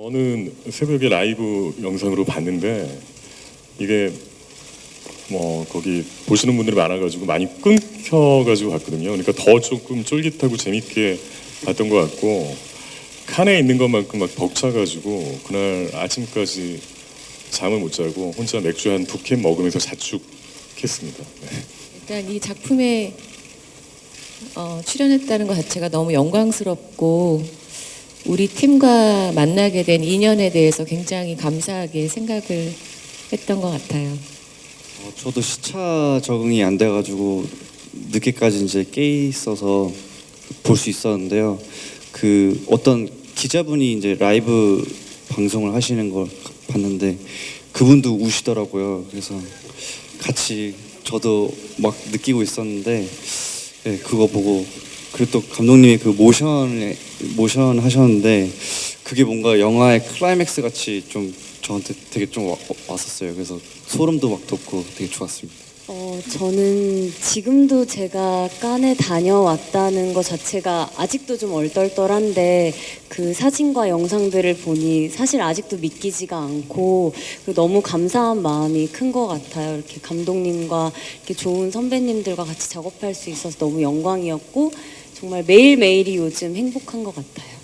저는 새벽에 라이브 영상으로 봤는데 이게 뭐 거기 보시는 분들이 많아가지고 많이 끊겨가지고 봤거든요. 그러니까 더 조금 쫄깃하고 재밌게 봤던 것 같고 칸에 있는 것만큼 막 벅차가지고 그날 아침까지 잠을 못 자고 혼자 맥주 한 두 캔 먹으면서 자축했습니다. 네. 일단 이 작품에 어, 출연했다는 것 자체가 너무 영광스럽고 우리 팀과 만나게 된 인연에 대해서 굉장히 감사하게 생각을 했던 것 같아요. 어, 저도 시차 적응이 안 돼가지고 늦게까지 이제 깨 있어서 볼 수 있었는데요. 그 어떤 기자분이 이제 라이브 방송을 하시는 걸 봤는데 그분도 우시더라고요. 그래서 같이 저도 막 느끼고 있었는데 네, 그거 보고 그리고 또 감독님이 그 모션에 모션 하셨는데 그게 뭔가 영화의 클라이맥스 같이 좀 저한테 되게 좀 와- 왔었어요. 그래서 소름도 막 돋고 되게 좋았습니다. 어, 저는 지금도 제가 깐에 다녀왔다는 것 자체가 아직도 좀 얼떨떨한데 그 사진과 영상들을 보니 사실 아직도 믿기지가 않고 그 너무 감사한 마음이 큰 것 같아요. 이렇게 감독님과 이렇게 좋은 선배님들과 같이 작업할 수 있어서 너무 영광이었고 정말 매일매일이 요즘 행복한 것 같아요.